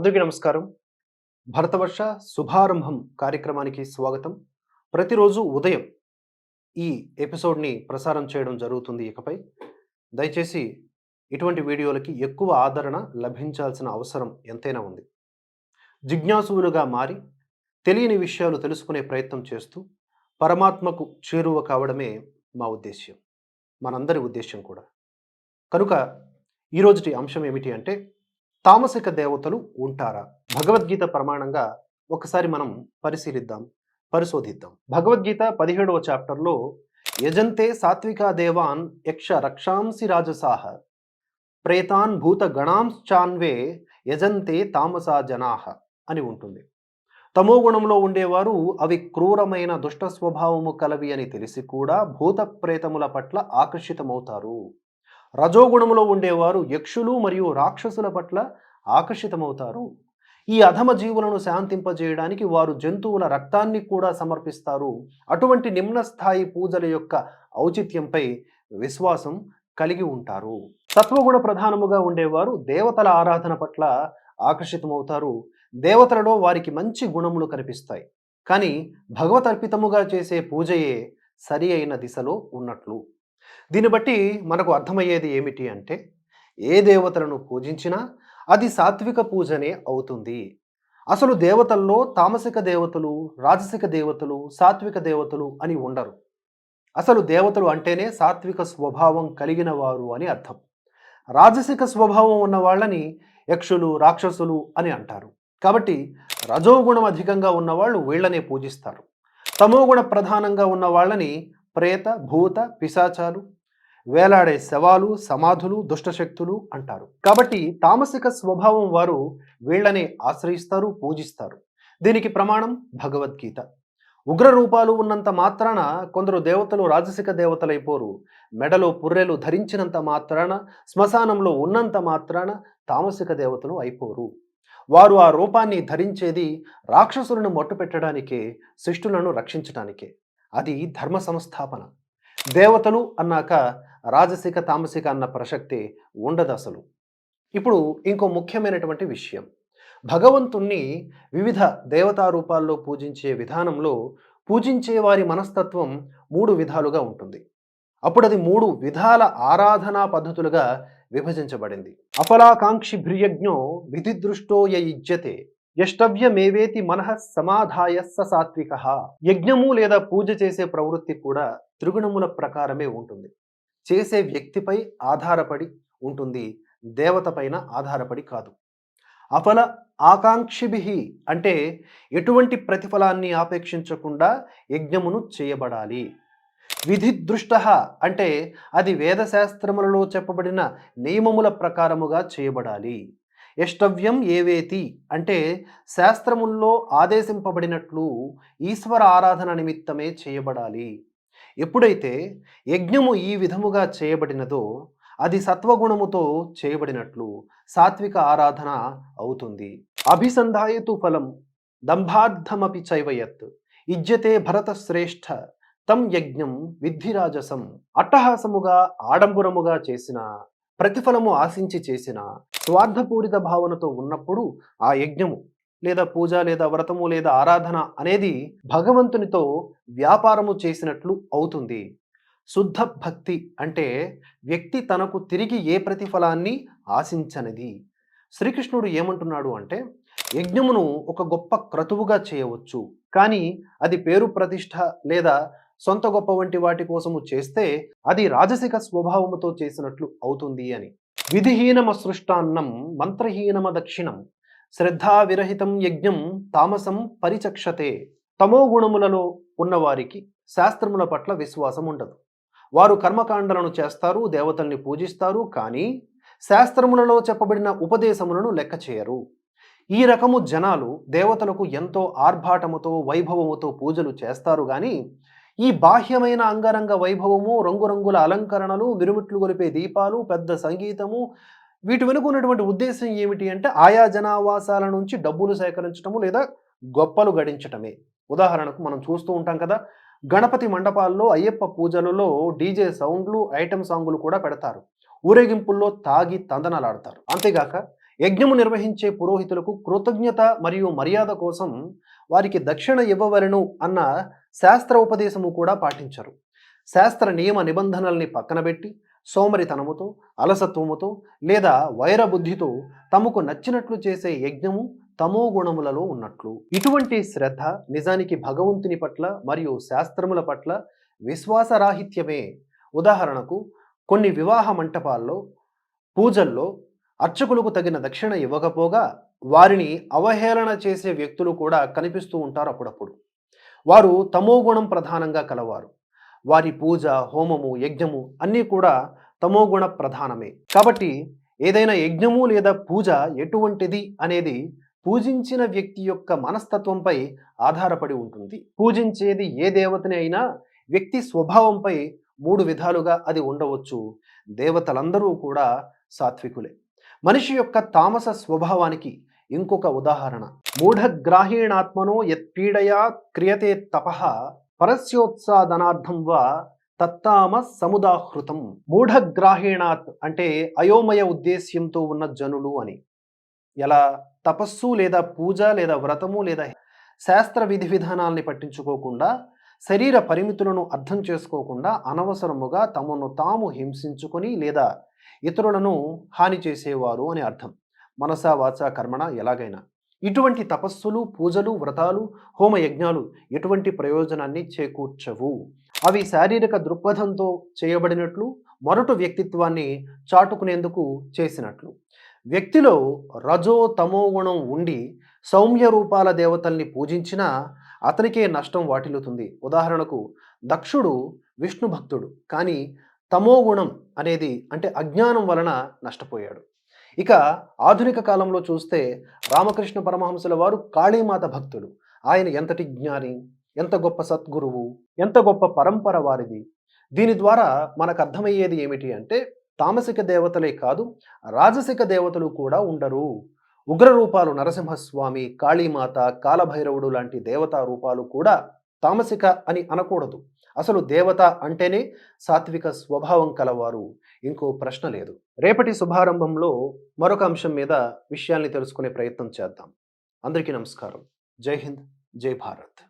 అందరికీ నమస్కారం. భరతవర్ష శుభారంభం కార్యక్రమానికి స్వాగతం. ప్రతిరోజు ఉదయం ఈ ఎపిసోడ్ని ప్రసారం చేయడం జరుగుతుంది ఇకపై. దయచేసి ఇటువంటి వీడియోలకి ఎక్కువ ఆదరణ లభించాల్సిన అవసరం ఎంతైనా ఉంది. జిజ్ఞాసువులుగా మారి తెలియని విషయాలు తెలుసుకునే ప్రయత్నం చేస్తూ పరమాత్మకు చేరువ కావడమే మా ఉద్దేశ్యం. మనందరి ఉద్దేశ్యం కూడా. కనుక ఈరోజుటి అంశం ఏమిటి అంటే తామసిక దేవతలు ఉంటారా? భగవద్గీత ప్రమాణంగా ఒకసారి మనం పరిశీలిద్దాం పరిశోధిద్దాం. భగవద్గీత పదిహేడవ చాప్టర్లో యజంతే సాత్వికా దేవాన్ యక్ష రక్షాంసి రాజసాహ ప్రేతాన్ భూత గణాంశ్చాన్వే యజంతే తామసా జనాహ అని ఉంటుంది. తమో గుణంలో ఉండేవారు అవి క్రూరమైన దుష్ట స్వభావము కలవి అని తెలిసి కూడా భూత ప్రేతముల పట్ల ఆకర్షితమవుతారు. రజోగుణములో ఉండేవారు యక్షులు మరియు రాక్షసుల పట్ల ఆకర్షితమవుతారు. ఈ అధమ జీవులను శాంతింపజేయడానికి వారు జంతువుల రక్తాన్ని కూడా సమర్పిస్తారు. అటువంటి నిమ్న స్థాయి పూజల యొక్క ఔచిత్యంపై విశ్వాసం కలిగి ఉంటారు. సత్వగుణ ప్రధానముగా ఉండేవారు దేవతల ఆరాధన పట్ల ఆకర్షితమవుతారు. దేవతలలో వారికి మంచి గుణములు కనిపిస్తాయి. కానీ భగవతర్పితముగా చేసే పూజయే సరి అయిన దిశలో ఉన్నట్లు. దీన్ని బట్టి మనకు అర్థమయ్యేది ఏమిటి అంటే ఏ దేవతలను పూజించినా అది సాత్విక పూజనే అవుతుంది. అసలు దేవతల్లో తామసిక దేవతలు రాజసిక దేవతలు సాత్విక దేవతలు అని ఉండరు. అసలు దేవతలు అంటేనే సాత్విక స్వభావం కలిగిన వారు అని అర్థం. రాజసిక స్వభావం ఉన్న వాళ్ళని యక్షులు రాక్షసులు అని అంటారు. కాబట్టి రజోగుణం అధికంగా ఉన్నవాళ్ళు వీళ్ళనే పూజిస్తారు. తమోగుణ ప్రధానంగా ఉన్న వాళ్ళని ప్రేత భూత పిశాచాలు వేలాడే శవాలు సమాధులు దుష్టశక్తులు అంటారు. కాబట్టి తామసిక స్వభావం వారు వీళ్ళని ఆశ్రయిస్తారు పూజిస్తారు. దీనికి ప్రమాణం భగవద్గీత. ఉగ్ర రూపాలు ఉన్నంత మాత్రాన కొందరు దేవతలు రాజసిక దేవతలైపోరు మెడలో పుర్రెలు ధరించినంత మాత్రాన శ్మశానంలో ఉన్నంత మాత్రాన తామసిక దేవతలు అయిపోరు. వారు ఆ రూపాన్ని ధరించేది రాక్షసులను మొట్టుపెట్టడానికే శిష్టులను రక్షించడానికే. అది ధర్మ సంస్థాపన. దేవతలు అన్నాక రాజసిక తామసిక అన్న ప్రసక్తి ఉండదు అసలు. ఇప్పుడు ఇంకో ముఖ్యమైనటువంటి విషయం. భగవంతుణ్ణి వివిధ దేవతా రూపాల్లో పూజించే విధానంలో పూజించే వారి మనస్తత్వం మూడు విధాలుగా ఉంటుంది. అప్పుడు అది మూడు విధాల ఆరాధనా పద్ధతులుగా విభజించబడింది. అఫలాకాంక్షి భ్రియజ్ఞో విధి దృష్టో ఇజ్యతే యష్టవ్యమేవేతి మనః సమాధాయ స సాత్విక. యజ్ఞము లేదా పూజ చేసే ప్రవృత్తి కూడా త్రిగుణముల ప్రకారమే ఉంటుంది. చేసే వ్యక్తిపై ఆధారపడి ఉంటుంది. దేవత పైన ఆధారపడి కాదు. అఫల ఆకాంక్షిభి అంటే ఎటువంటి ప్రతిఫలాన్ని ఆపేక్షించకుండా యజ్ఞమును చేయబడాలి. విధి దృష్ట అంటే అది వేదశాస్త్రములలో చెప్పబడిన నియమముల ప్రకారముగా చేయబడాలి. యష్టవ్యం ఏవేతి? అంటే శాస్త్రముల్లో ఆదేశింపబడినట్లు ఈశ్వర ఆరాధన నిమిత్తమే చేయబడాలి. ఎప్పుడైతే యజ్ఞము ఈ విధముగా చేయబడినదో అది సత్వగుణముతో చేయబడినట్లు సాత్విక ఆరాధన అవుతుంది. అభిసంధాయతు ఫలం దంభార్థమపి చైవయత్ ఇజ్యతే భరత శ్రేష్ఠ తం యజ్ఞం విద్ధిరాజసం అట్టహాసముగా ఆడంబరముగా చేసిన ప్రతిఫలము ఆశించి చేసిన స్వార్థపూరిత భావనతో ఉన్నప్పుడు ఆ యజ్ఞము లేదా పూజ లేదా వ్రతము లేదా ఆరాధన అనేది భగవంతునితో వ్యాపారము చేసినట్లు అవుతుంది. శుద్ధ భక్తి అంటే వ్యక్తి తనకు తిరిగి ఏ ప్రతిఫలాన్ని ఆశించనిది. శ్రీకృష్ణుడు ఏమంటున్నాడు అంటే యజ్ఞమును ఒక గొప్ప క్రతువుగా చేయవచ్చు. కానీ అది పేరు ప్రతిష్ట లేదా సొంత గొప్ప వంటి వాటి కోసము చేస్తే అది రాజసిక స్వభావముతో చేసినట్లు అవుతుంది అని. విధిహీనమ సృష్టాన్నం మంత్రహీనమ దక్షిణం శ్రద్ధా విరహితం యజ్ఞం తామసం పరిచక్షతే తమో గుణములలో ఉన్నవారికి శాస్త్రముల పట్ల విశ్వాసం ఉండదు. వారు కర్మకాండలను చేస్తారు దేవతల్ని పూజిస్తారు కానీ శాస్త్రములలో చెప్పబడిన ఉపదేశములను లెక్క చేయరు. ఈ రకము జనాలు దేవతలకు ఎంతో ఆర్భాటముతో వైభవముతో పూజలు చేస్తారు కానీ ఈ బాహ్యమైన అంగరంగ వైభవము రంగురంగుల అలంకరణలు మిరుమిట్లు గొలిపే దీపాలు పెద్ద సంగీతము వీటి వెనుక ఉన్నటువంటి ఉద్దేశం ఏమిటి అంటే ఆయా జనావాసాల నుంచి డబ్బులు సేకరించటము లేదా గొప్పలు గడించటమే. ఉదాహరణకు మనం చూస్తూ ఉంటాం కదా గణపతి మండపాల్లో అయ్యప్ప పూజలలో డీజే సౌండ్లు ఐటెం సాంగులు కూడా పెడతారు. ఊరేగింపుల్లో తాగి తందనలాడతారు. అంతేగాక యజ్ఞము నిర్వహించే పురోహితులకు కృతజ్ఞత మరియు మర్యాద కోసం వారికి దక్షిణ ఇవ్వవలను అన్న శాస్త్ర ఉపదేశము కూడా పాటించరు. శాస్త్ర నియమ నిబంధనల్ని పక్కనబెట్టి సోమరితనముతో అలసత్వముతో లేదా వైరబుద్ధితో తమకు నచ్చినట్లు చేసే యజ్ఞము తమో గుణములలో ఉన్నట్లు. ఇటువంటి శ్రద్ధ నిజానికి భగవంతుని పట్ల మరియు శాస్త్రముల పట్ల విశ్వాసరాహిత్యమే. ఉదాహరణకు కొన్ని వివాహ మంటపాల్లో పూజల్లో అర్చకులకు తగిన దక్షిణ ఇవ్వకపోగా వారిని అవహేళన చేసే వ్యక్తులు కూడా కనిపిస్తూ ఉంటారు అప్పుడప్పుడు. వారు తమోగుణం ప్రధానంగా కలవారు. వారి పూజ హోమము యజ్ఞము అన్నీ కూడా తమోగుణ ప్రధానమే. కాబట్టి ఏదైనా యజ్ఞము లేదా పూజ ఎటువంటిది అనేది పూజించిన వ్యక్తి యొక్క మనస్తత్వంపై ఆధారపడి ఉంటుంది. పూజించేది ఏ దేవతని అయినా వ్యక్తి స్వభావంపై మూడు విధాలుగా అది ఉండవచ్చు. దేవతలందరూ కూడా సాత్వికులే. మనిషి యొక్క తామస స్వభావానికి ఇంకొక ఉదాహరణ. మూఢగ్రాహీణాత్మనో యత్పీడయా క్రియతే తప పరస్యోత్సాదనార్థం వా తత్తామ సముదాహృతం. మూఢగ్రాహీణాత్ అంటే అయోమయ ఉద్దేశ్యంతో ఉన్న జనులు అని. ఎలా? తపస్సు లేదా పూజ లేదా వ్రతము లేదా శాస్త్ర విధి విధానాల్ని పట్టించుకోకుండా శరీర పరిమితులను అర్థం చేసుకోకుండా అనవసరముగా తమను తాము హింసించుకొని లేదా ఇతరులను హాని చేసేవారు అని అర్థం. మనసా వాచ కర్మణ ఎలాగైనా. ఇటువంటి తపస్సులు పూజలు వ్రతాలు హోమయజ్ఞాలు ఎటువంటి ప్రయోజనాన్ని చేకూర్చవు. అవి శారీరక దృక్పథంతో చేయబడినట్లు మొరటు వ్యక్తిత్వాన్ని చాటుకునేందుకు చేసినట్లు. వ్యక్తిలో రజో తమో గుణం ఉండి సౌమ్య రూపాల దేవతల్ని పూజించినా అతనికే నష్టం వాటిల్లుతుంది. ఉదాహరణకు దక్షుడు విష్ణు భక్తుడు కానీ తమో గుణం అనేది అంటే అజ్ఞానం వలన నష్టపోయాడు. ఇక ఆధునిక కాలంలో చూస్తే రామకృష్ణ పరమహంసుల వారు కాళీమాత భక్తులు. ఆయన ఎంతటి జ్ఞాని ఎంత గొప్ప సద్గురువు ఎంత గొప్ప పరంపర వారిది? దీని ద్వారా మనకు అర్థమయ్యేది ఏమిటి అంటే తామసిక దేవతలే కాదు రాజసిక దేవతలు కూడా ఉండరు. ఉగ్ర రూపాలు నరసింహస్వామి కాళీమాత కాలభైరవుడు లాంటి దేవతా రూపాలు కూడా తామసిక అని అనకూడదు. అసలు దేవత అంటేనే సాత్విక స్వభావం కలవారు. ఇంకో ప్రశ్న లేదు. రేపటి శుభారంభంలో మరొక అంశం మీద విషయాల్ని తెలుసుకునే ప్రయత్నం చేద్దాం. అందరికీ నమస్కారం. జై హింద్ జై భారత్.